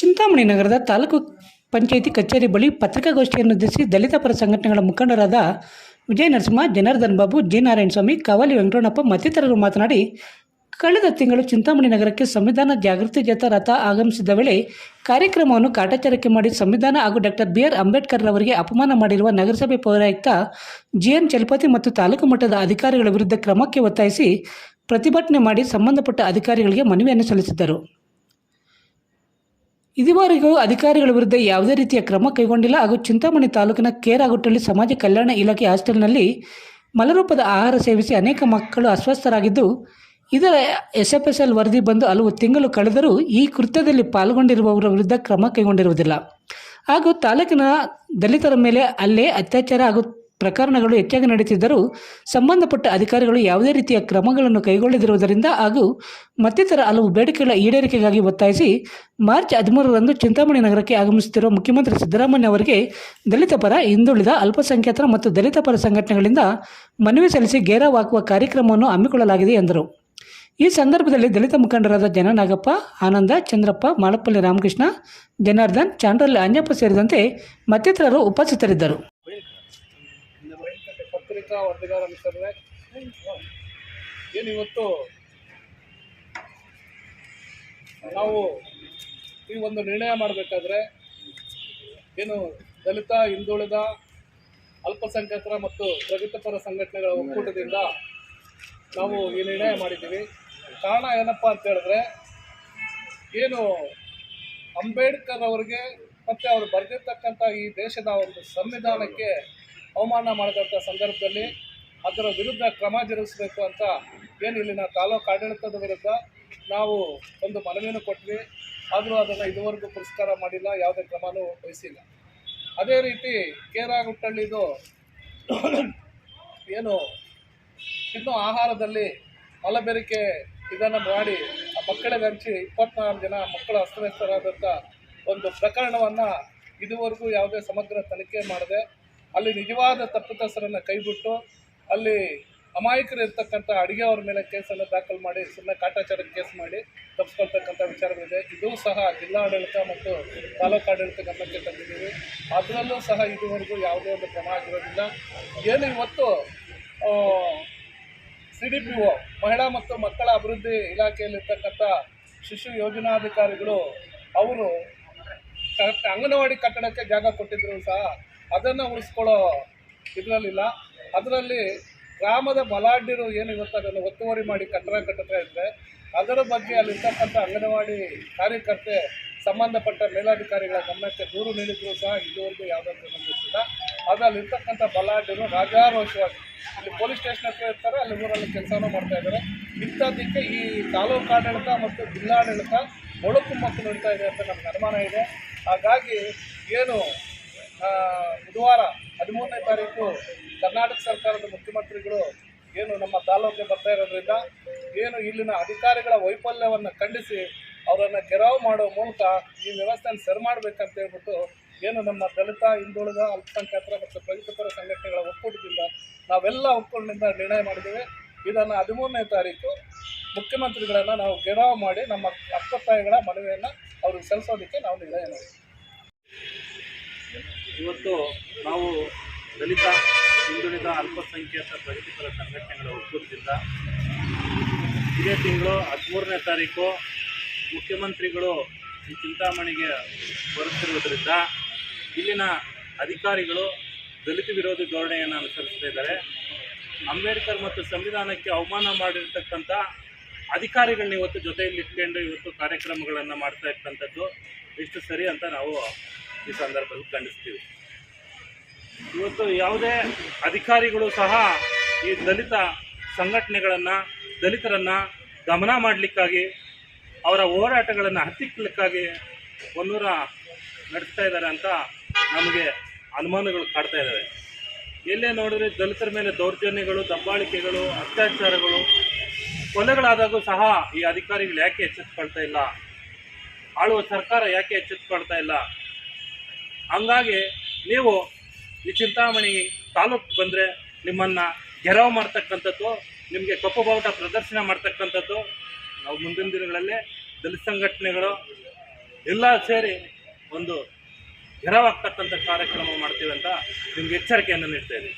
ಚಿಂತಾಮಣಿ ನಗರದ ತಾಲೂಕು ಪಂಚಾಯಿತಿ ಕಚೇರಿ ಬಳಿ ಪತ್ರಿಕಾಗೋಷ್ಠಿಯನ್ನು ಉದ್ದೇಶಿಸಿ ದಲಿತ ಪರ ಸಂಘಟನೆಗಳ ಮುಖಂಡರಾದ ವಿಜಯ ನರಸಿಂಹ, ಜನಾರ್ದನ್ ಬಾಬು, ಜಿ ನಾರಾಯಣ ಸ್ವಾಮಿ, ಕಾವಲಿ ವೆಂಕಟಣ್ಣಪ್ಪ ಮತ್ತಿತರರು ಮಾತನಾಡಿ, ಕಳೆದ ತಿಂಗಳು ಚಿಂತಾಮಣಿ ನಗರಕ್ಕೆ ಸಂವಿಧಾನ ಜಾಗೃತಿ ಜಾಥಾ ರಥ ಆಗಮಿಸಿದ ವೇಳೆ ಕಾರ್ಯಕ್ರಮವನ್ನು ಕಾಟಾಚಾರಕ್ಕೆ ಮಾಡಿ ಸಂವಿಧಾನ ಹಾಗೂ ಡಾಕ್ಟರ್ ಬಿ ಆರ್ ಅಂಬೇಡ್ಕರ್ ರವರಿಗೆ ಅಪಮಾನ ಮಾಡಿರುವ ನಗರಸಭೆ ಪೌರಾಯುಕ್ತ ಜಿ ಎನ್ ಚಲಪತಿ ಮತ್ತು ತಾಲೂಕು ಮಟ್ಟದ ಅಧಿಕಾರಿಗಳ ವಿರುದ್ಧ ಕ್ರಮಕ್ಕೆ ಒತ್ತಾಯಿಸಿ ಪ್ರತಿಭಟನೆ ಮಾಡಿ ಸಂಬಂಧಪಟ್ಟ ಅಧಿಕಾರಿಗಳಿಗೆ ಮನವಿಯನ್ನು ಸಲ್ಲಿಸಿದ್ದರು. ಇದುವರೆಗೂ ಅಧಿಕಾರಿಗಳ ವಿರುದ್ಧ ಯಾವುದೇ ರೀತಿಯ ಕ್ರಮ ಕೈಗೊಂಡಿಲ್ಲ ಹಾಗೂ ಚಿಂತಾಮಣಿ ತಾಲೂಕಿನ ಕೇರಾಗುಟ್ಟಳ್ಳಿ ಸಮಾಜ ಕಲ್ಯಾಣ ಇಲಾಖೆ ಹಾಸ್ಟೆಲ್ನಲ್ಲಿ ಮಲರೂಪದ ಆಹಾರ ಸೇವಿಸಿ ಅನೇಕ ಮಕ್ಕಳು ಅಸ್ವಸ್ಥರಾಗಿದ್ದು, ಇದರ ಎಸ್ ಎಫ್ ಎಸ್ ಎಲ್ ವರದಿ ಬಂದು ಹಲವು ತಿಂಗಳು ಕಳೆದರೂ ಈ ಕೃತ್ಯದಲ್ಲಿ ಪಾಲ್ಗೊಂಡಿರುವವರ ವಿರುದ್ಧ ಕ್ರಮ ಕೈಗೊಂಡಿರುವುದಿಲ್ಲ. ಹಾಗೂ ತಾಲೂಕಿನ ದಲಿತರ ಮೇಲೆ ಅಲ್ಲೇ ಅತ್ಯಾಚಾರ ಹಾಗೂ ಪ್ರಕರಣಗಳು ಹೆಚ್ಚಾಗಿ ನಡೆಯುತ್ತಿದ್ದರೂ ಸಂಬಂಧಪಟ್ಟ ಅಧಿಕಾರಿಗಳು ಯಾವುದೇ ರೀತಿಯ ಕ್ರಮಗಳನ್ನು ಕೈಗೊಳ್ಳದಿರುವುದರಿಂದ ಹಾಗೂ ಮತ್ತಿತರ ಹಲವು ಬೇಡಿಕೆಗಳ ಈಡೇರಿಕೆಗಾಗಿ ಒತ್ತಾಯಿಸಿ ಮಾರ್ಚ್ ಹದಿಮೂರರಂದು ಚಿಂತಾಮಣಿ ನಗರಕ್ಕೆ ಆಗಮಿಸುತ್ತಿರುವ ಮುಖ್ಯಮಂತ್ರಿ ಸಿದ್ದರಾಮಯ್ಯ ಅವರಿಗೆ ದಲಿತ ಪರ ಹಿಂದುಳಿದ ಅಲ್ಪಸಂಖ್ಯಾತರ ಮತ್ತು ದಲಿತ ಪರ ಸಂಘಟನೆಗಳಿಂದ ಮನವಿ ಸಲ್ಲಿಸಿ ಗೇರಾವ್ ಹಾಕುವ ಕಾರ್ಯಕ್ರಮವನ್ನು ಹಮ್ಮಿಕೊಳ್ಳಲಾಗಿದೆ ಎಂದರು. ಈ ಸಂದರ್ಭದಲ್ಲಿ ದಲಿತ ಮುಖಂಡರಾದ ಜನನಾಗಪ್ಪ, ಆನಂದ, ಚಂದ್ರಪ್ಪ, ಮಾಳಪ್ಪಳ್ಳಿ ರಾಮಕೃಷ್ಣ, ಜನಾರ್ದನ್ ಚಾಂಡ್ರಲ್ಲಿ ಅಂಜಪ್ಪ ಸೇರಿದಂತೆ ಮತ್ತಿತರರು ಉಪಸ್ಥಿತರಿದ್ದರು. ಪತ್ರಿಕಾ ವರದಿಗಾರ ಏನು ಇವತ್ತು ನಾವು ಈ ಒಂದು ನಿರ್ಣಯ ಮಾಡಬೇಕಾದ್ರೆ ಏನು ದಲಿತ, ಹಿಂದುಳಿದ, ಅಲ್ಪಸಂಖ್ಯಾತರ ಮತ್ತು ಪ್ರಗತಿಪರ ಸಂಘಟನೆಗಳ ಒಕ್ಕೂಟದಿಂದ ನಾವು ಈ ನಿರ್ಣಯ ಮಾಡಿದ್ದೀವಿ. ಕಾರಣ ಏನಪ್ಪ ಅಂತ ಹೇಳಿದ್ರೆ, ಏನು ಅಂಬೇಡ್ಕರ್ ಅವರಿಗೆ ಮತ್ತು ಅವರು ಬರೆದಿರ್ತಕ್ಕಂಥ ಈ ದೇಶದ ಒಂದು ಸಂವಿಧಾನಕ್ಕೆ ಅವಮಾನ ಮಾಡಿದಂಥ ಸಂದರ್ಭದಲ್ಲಿ ಅದರ ವಿರುದ್ಧ ಕ್ರಮ ಜರುಗಿಸಬೇಕು ಅಂತ ಏನು ಇಲ್ಲಿನ ತಾಲೂಕು ಆಡಳಿತದ ವಿರುದ್ಧ ನಾವು ಒಂದು ಮನವಿಯನ್ನು ಕೊಟ್ವಿ. ಆದರೂ ಅದನ್ನು ಇದುವರೆಗೂ ಪುರಸ್ಕಾರ ಮಾಡಿಲ್ಲ, ಯಾವುದೇ ಕ್ರಮನೂ ವಹಿಸಿಲ್ಲ. ಅದೇ ರೀತಿ ಕೇರಾಗುಟ್ಟಳ್ಳಿದು ಏನು ಇನ್ನೂ ಆಹಾರದಲ್ಲಿ ಮಲಬೆರಿಕೆ ಇದನ್ನು ಮಾಡಿ ಆ ಮಕ್ಕಳಿಗೆ ಹಂಚಿ ಇಪ್ಪತ್ನಾಲ್ಕು ಜನ ಮಕ್ಕಳು ಅಸ್ತವ್ಯಸ್ತರಾದಂಥ ಒಂದು ಪ್ರಕರಣವನ್ನು ಇದುವರೆಗೂ ಯಾವುದೇ ಸಮಗ್ರ ತನಿಖೆ ಮಾಡದೆ ಅಲ್ಲಿ ನಿಜವಾದ ತಪ್ಪಿತಸ್ಥರನ್ನು ಕೈಬಿಟ್ಟು ಅಲ್ಲಿ ಅಮಾಯಕರು ಇರ್ತಕ್ಕಂಥ ಅಡುಗೆ ಅವ್ರ ಮೇಲೆ ಕೇಸನ್ನು ದಾಖಲು ಮಾಡಿ ಸುಮ್ಮನೆ ಕಾಟಾಚಾರಕ್ಕೆ ಕೇಸ್ ಮಾಡಿ ತಪ್ಪಿಸ್ಕೊಳ್ತಕ್ಕಂಥ ವಿಚಾರಗಳಿದೆ. ಇದು ಸಹ ಜಿಲ್ಲಾಡಳಿತ ಮತ್ತು ತಾಲೂಕು ಆಡಳಿತ ಗಮನಕ್ಕೆ ತಂದಿದ್ದೀವಿ. ಅದರಲ್ಲೂ ಸಹ ಇದುವರೆಗೂ ಯಾವುದೇ ಒಂದು ಕ್ರಮ ಆಗಿರೋದಿಲ್ಲ. ಏನು ಇವತ್ತು ಸಿ ಡಿ ಪಿ ಓ, ಮಹಿಳಾ ಮತ್ತು ಮಕ್ಕಳ ಅಭಿವೃದ್ಧಿ ಇಲಾಖೆಯಲ್ಲಿರ್ತಕ್ಕಂಥ ಶಿಶು ಯೋಜನಾಧಿಕಾರಿಗಳು ಅವರು ಅಂಗನವಾಡಿ ಕಟ್ಟಡಕ್ಕೆ ಜಾಗ ಕೊಟ್ಟಿದ್ರು ಸಹ ಅದನ್ನು ಉಳಿಸ್ಕೊಳ್ಳೋ ಇದರಲ್ಲಿಲ್ಲ. ಅದರಲ್ಲಿ ಗ್ರಾಮದ ಬಲಾಢ್ಯರು ಏನು ಇವತ್ತು ಅದನ್ನು ಒತ್ತುವರಿ ಮಾಡಿ ಕಟ್ಟಡ ಕಟ್ಟುತ್ತಾ ಇದ್ದರೆ ಅದರ ಬಗ್ಗೆ ಅಲ್ಲಿರ್ತಕ್ಕಂಥ ಅಂಗನವಾಡಿ ಕಾರ್ಯಕರ್ತೆ ಸಂಬಂಧಪಟ್ಟ ಮೇಲಾಧಿಕಾರಿಗಳ ಗಮನಕ್ಕೆ ದೂರು ನೀಡಿದರೂ ಸಹ ಇದುವರೆಗೂ ಯಾವುದೇ ಸಂಬಂಧಿಸಿಲ್ಲ ಅದರಲ್ಲಿರ್ತಕ್ಕಂಥ ಅದು ಅಲ್ಲಿರ್ತಕ್ಕಂಥ ಬಲಾಢ್ಯರು ರಾಜಾರೋಷವಾಗಿ ಇಲ್ಲಿ ಪೊಲೀಸ್ ಸ್ಟೇಷನ್ ಹತ್ರ ಇರ್ತಾರೆ, ಅಲ್ಲಿ ಊರಲ್ಲಿ ಕೆಲಸನೂ ಮಾಡ್ತಾ ಇದ್ದಾರೆ. ಇಂಥದ್ದಕ್ಕೆ ಈ ತಾಲೂಕು ಆಡಳಿತ ಮತ್ತು ಜಿಲ್ಲಾಡಳಿತ ಒಳಕು ಮಕ್ಕಳು ನಡೀತಾ ಇದೆ ಅಂತ ನಮ್ಗೆ ಅನುಮಾನ ಇದೆ. ಹಾಗಾಗಿ ಏನು ಬುಧವಾರ ಹದಿಮೂರನೇ ತಾರೀಕು ಕರ್ನಾಟಕ ಸರ್ಕಾರದ ಮುಖ್ಯಮಂತ್ರಿಗಳು ಏನು ನಮ್ಮ ತಾಲೂಕಿಗೆ ಬರ್ತಾ ಇರೋದ್ರಿಂದ ಏನು ಇಲ್ಲಿನ ಅಧಿಕಾರಿಗಳ ವೈಫಲ್ಯವನ್ನು ಖಂಡಿಸಿ ಅವರನ್ನು ಗೆರಾವ್ ಮಾಡೋ ಮೂಲಕ ಈ ವ್ಯವಸ್ಥೆಯನ್ನು ಸರಿ ಮಾಡಬೇಕಂತ ಹೇಳ್ಬಿಟ್ಟು ಏನು ನಮ್ಮ ದಲಿತ, ಹಿಂದುಳಿದ, ಅಲ್ಪಸಂಖ್ಯಾತರ ಮತ್ತು ಪ್ರಗತಿಪರ ಸಂಘಟನೆಗಳ ಒಕ್ಕೂಟದಿಂದ ನಾವೆಲ್ಲ ಒಕ್ಕೂಟದಿಂದ ನಿರ್ಣಯ ಮಾಡಿದ್ದೇವೆ. ಇದನ್ನು ಹದಿಮೂರನೇ ತಾರೀಕು ಮುಖ್ಯಮಂತ್ರಿಗಳನ್ನು ನಾವು ಗೆರಾವ್ ಮಾಡಿ ನಮ್ಮ ಅಪ್ಪತ್ತಾಯಿಗಳ ಮನವಿಯನ್ನು ಅವ್ರಿಗೆ ಸಲ್ಲಿಸೋದಕ್ಕೆ ನಾವು ನಿರ್ಣಯ ಮಾಡಿದ್ದೀವಿ. ಇವತ್ತು ನಾವು ದಲಿತ, ಹಿಂದುಳಿದ ಅಲ್ಪಸಂಖ್ಯಾತ ಪ್ರಗತಿಪರ ಸಂಘಟನೆಗಳ ಒಕ್ಕೂಟದಿಂದ ಇದೇ ತಿಂಗಳು ಹದಿಮೂರನೇ ತಾರೀಕು ಮುಖ್ಯಮಂತ್ರಿಗಳು ಈ ಚಿಂತಾಮಣಿಗೆ ಬರುತ್ತಿರುವುದರಿಂದ ಇಲ್ಲಿನ ಅಧಿಕಾರಿಗಳು ದಲಿತ ವಿರೋಧಿ ಧೋರಣೆಯನ್ನು ಅನುಸರಿಸ್ತಾ ಅಂಬೇಡ್ಕರ್ ಮತ್ತು ಸಂವಿಧಾನಕ್ಕೆ ಅವಮಾನ ಮಾಡಿರ್ತಕ್ಕಂಥ ಅಧಿಕಾರಿಗಳನ್ನ ಇವತ್ತು ಜೊತೆಯಲ್ಲಿ ಇಟ್ಕೊಂಡು ಇವತ್ತು ಕಾರ್ಯಕ್ರಮಗಳನ್ನು ಮಾಡ್ತಾ ಇರ್ತಕ್ಕಂಥದ್ದು ಎಷ್ಟು ಸರಿ ಅಂತ ನಾವು ಈ ಸಂದರ್ಭದಲ್ಲಿ ಖಂಡಿಸ್ತೀವಿ. ಇವತ್ತು ಯಾವುದೇ ಅಧಿಕಾರಿಗಳು ಸಹ ಈ ದಲಿತ ಸಂಘಟನೆಗಳನ್ನು, ದಲಿತರನ್ನು ಗಮನ ಮಾಡಲಿಕ್ಕಾಗಿ, ಅವರ ಹೋರಾಟಗಳನ್ನು ಹತ್ತಿಕ್ಕಲಿಕ್ಕಾಗಿ ಒನ್ನೂರ ನಡೆಸ್ತಾ ಇದ್ದಾರೆ ಅಂತ ನಮಗೆ ಅನುಮಾನಗಳು ಕಾಡ್ತಾ ಇದ್ದಾವೆ. ಎಲ್ಲೇ ನೋಡಿದ್ರೆ ದಲಿತರ ಮೇಲೆ ದೌರ್ಜನ್ಯಗಳು, ದಬ್ಬಾಳಿಕೆಗಳು, ಅತ್ಯಾಚಾರಗಳು, ಕೊಲೆಗಳಾದಾಗೂ ಸಹ ಈ ಅಧಿಕಾರಿಗಳು ಯಾಕೆ ಎಚ್ಚೆತ್ಕೊಳ್ತಾ ಇಲ್ಲ? ಆಳುವ ಸರ್ಕಾರ ಯಾಕೆ ಎಚ್ಚೆತ್ಕೊಳ್ತಾ ಇಲ್ಲ? ಹಂಗಾಗಿ ನೀವು ಈ ಚಿಂತಾಮಣಿ ತಾಲೂಕು ಬಂದರೆ ನಿಮ್ಮನ್ನು ಗೆರವು ಮಾಡ್ತಕ್ಕಂಥದ್ದು, ನಿಮಗೆ ಕಪ್ಪು ಬಾವುಟ ಪ್ರದರ್ಶನ ಮಾಡ್ತಕ್ಕಂಥದ್ದು, ನಾವು ಮುಂದಿನ ದಿನಗಳಲ್ಲಿ ದಲಿತ ಸಂಘಟನೆಗಳು ಎಲ್ಲ ಸೇರಿ ಒಂದು ಗೆರವಾಗ್ತಕ್ಕಂಥ ಕಾರ್ಯಕ್ರಮ ಮಾಡ್ತೀವಿ ಅಂತ ನಿಮ್ಗೆ ಎಚ್ಚರಿಕೆಯನ್ನು ನೀಡ್ತಾ ಇದ್ದೀವಿ